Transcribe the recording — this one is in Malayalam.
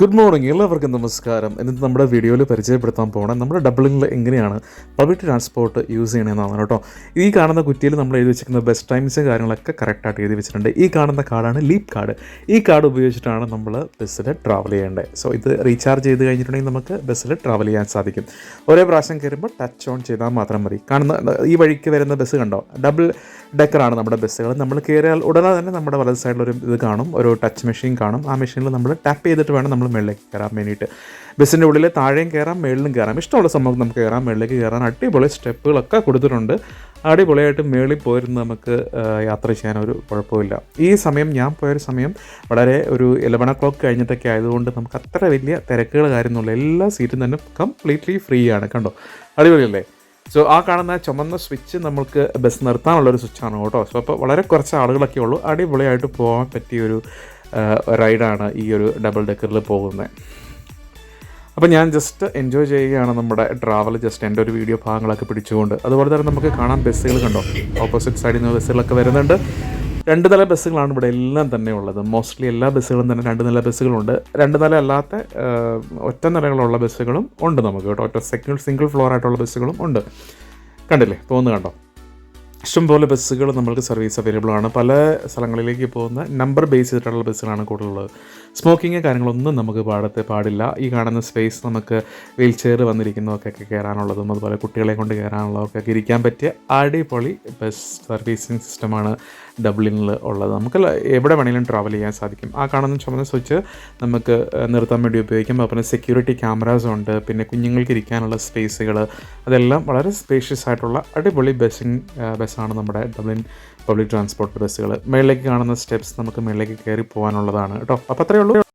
ഗുഡ് മോർണിംഗ് എല്ലാവർക്കും നമസ്കാരം. എന്നിട്ട് നമ്മുടെ വീഡിയോയിൽ പരിചയപ്പെടുത്താൻ പോകണം നമ്മുടെ ഡബിളിങ്ങിൽ എങ്ങനെയാണ് പബ്ലിക് ട്രാൻസ്പോർട്ട് യൂസ് ചെയ്യണമെന്നാണ് കേട്ടോ. ഈ കാണുന്ന കുറ്റിയിൽ നമ്മൾ എഴുതി വെച്ചിരിക്കുന്ന ബെസ്റ്റ് ടൈംസ് കാര്യങ്ങളൊക്കെ കറക്റ്റായിട്ട് എഴുതി വെച്ചിട്ടുണ്ട്. ഈ കാണുന്ന കാർഡാണ് ലീപ് കാർഡ് ഈ കാർഡ് ഉപയോഗിച്ചിട്ടാണ് നമ്മൾ ബസ്സിൽ ട്രാവൽ ചെയ്യേണ്ടത് സോ ഇത് റീചാർജ് ചെയ്ത് കഴിഞ്ഞിട്ടുണ്ടെങ്കിൽ നമുക്ക് ബസ്സിൽ ട്രാവൽ ചെയ്യാൻ സാധിക്കും. ഒരേ പ്രാവശ്യം കയറുമ്പോൾ ടച്ച് ഓൺ ചെയ്താൽ മാത്രം മതി. കാണുന്ന ഈ വഴിക്ക് വരുന്ന ബസ് കണ്ടോ? ഡബിൾ ഡെക്കറാണ് നമ്മുടെ ബസ്സുകൾ. നമ്മൾ കയറിയാൽ ഉടനെ തന്നെ നമ്മുടെ വലത് സൈഡിൽ ഒരു ഇത് കാണും ഒരു ടച്ച് മെഷീൻ കാണും. ആ മെഷീനിൽ നമ്മൾ ടാപ്പ് ചെയ്തിട്ട് വേണം നമ്മൾ മുകളിലേക്ക് കയറാൻ വേണ്ടിയിട്ട്. ബസ്സിന്റെ ഉള്ളിൽ താഴെയും കയറാം മേളിലും കയറാം. ഇഷ്ടമുള്ള സംഭവം നമുക്ക് കയറാം മേളിലേക്ക് കയറാൻ അടിപൊളി സ്റ്റെപ്പുകളൊക്കെ കൊടുത്തിട്ടുണ്ട്. അടിപൊളിയായിട്ട് മേളിൽ പോയിരുന്ന് നമുക്ക് യാത്ര ചെയ്യാൻ ഒരു കുഴപ്പമില്ല. ഈ സമയം ഞാൻ പോയൊരു സമയം വളരെ ഒരു ഇലവൺ ഒ ക്ലോക്ക് കഴിഞ്ഞിട്ടൊക്കെ ആയതുകൊണ്ട് നമുക്ക് അത്ര വലിയ തിരക്കുകൾ കാര്യമൊന്നുമില്ല. എല്ലാ സീറ്റും തന്നെ കംപ്ലീറ്റ്ലി ഫ്രീ ആണ് കണ്ടോ? അടിപൊളിയല്ലേ? സോ ആ കാണുന്ന ചുമന്ന സ്വിച്ച് നമുക്ക് ബസ് നിർത്താനുള്ള ഒരു സ്വിച്ചാണ് കേട്ടോ. സോ അപ്പോൾ വളരെ കുറച്ച് ആളുകളൊക്കെ ഉള്ളൂ. അടിപൊളിയായിട്ട് പോകാൻ പറ്റിയ ഒരു റൈഡാണ് ഈ ഒരു ഡബിൾ ഡെക്കറിൽ പോകുന്നത്. അപ്പോൾ ഞാൻ ജസ്റ്റ് എൻജോയ് ചെയ്യുകയാണ് നമ്മുടെ ട്രാവൽ ജസ്റ്റ് എന്റെ ഒരു വീഡിയോ ഭാഗങ്ങളൊക്കെ പിടിച്ചുകൊണ്ട്. അതുപോലെ തന്നെ നമുക്ക് കാണാൻ ബസ്സുകൾ കണ്ടോ? ഓപ്പോസിറ്റ് സൈഡിൽ നിന്ന് ബസ്സുകളൊക്കെ വരുന്നുണ്ട്. രണ്ട് നില ബസ്സുകളാണ് ഇവിടെ എല്ലാം തന്നെ ഉള്ളത്. മോസ്റ്റ്ലി എല്ലാ ബസ്സുകളും തന്നെ രണ്ട് നില ബസ്സുകളുണ്ട്. രണ്ട് നില അല്ലാത്ത ഒറ്റ നിലകളുള്ള ബസ്സുകളും ഉണ്ട് നമുക്ക് കേട്ടോ. ഒറ്റ സെക്കൻഡ് സിംഗിൾ ഫ്ലോർ ആയിട്ടുള്ള ബസ്സുകളും ഉണ്ട്. കണ്ടില്ലേ? തോന്നുന്നു കണ്ടോ? ഇഷ്ടംപോലെ ബസ്സുകൾ നമ്മൾക്ക് സർവീസ് അവൈലബിൾ ആണ്. പല സ്ഥലങ്ങളിലേക്ക് പോകുന്ന നമ്പർ ബേസ് ചെയ്തിട്ടുള്ള ബസ്സുകളാണ് കൂടുതലുള്ളത്. സ്മോക്കിങ് കാര്യങ്ങളൊന്നും നമുക്ക് പാടത്തെ പാടില്ല. ഈ കാണുന്ന സ്പേസ് നമുക്ക് വീൽ ചെയർ വന്നിരിക്കുന്നതൊക്കെ കയറാനുള്ളതും അതുപോലെ കുട്ടികളെ കൊണ്ട് കയറാനുള്ളതൊക്കെ ഇരിക്കാൻ പറ്റിയ അടിപൊളി ബസ് സർവീസിങ് സിസ്റ്റമാണ് ഡബ്ലിനിൽ ഉള്ളത്. നമുക്ക് എവിടെ വേണമെങ്കിലും ട്രാവൽ ചെയ്യാൻ സാധിക്കും. ആ കാണുന്ന ചുമന്ന സ്വിച്ച് നമുക്ക് നിർത്താൻ വേണ്ടി ഉപയോഗിക്കാം അതുപോലെ സെക്യൂരിറ്റി ക്യാമറാസ് ഉണ്ട്. പിന്നെ കുഞ്ഞുങ്ങൾക്ക് ഇരിക്കാനുള്ള സ്പേസുകൾ അതെല്ലാം വളരെ സ്പേഷ്യസ് ആയിട്ടുള്ള അടിപൊളി ബസ്സിങ് ബസ്സാണ് നമ്മുടെ ഡബ്ലിൻ പബ്ലിക് ട്രാൻസ്പോർട്ട് ബസ്സുകൾ മേളിലേക്ക് കാണുന്ന സ്റ്റെപ്സ് നമുക്ക് മേളിലേക്ക് കയറി പോകാനുള്ളതാണ്. കേട്ടോ അപ്പോൾ അത്രയേ ഉള്ളൂ.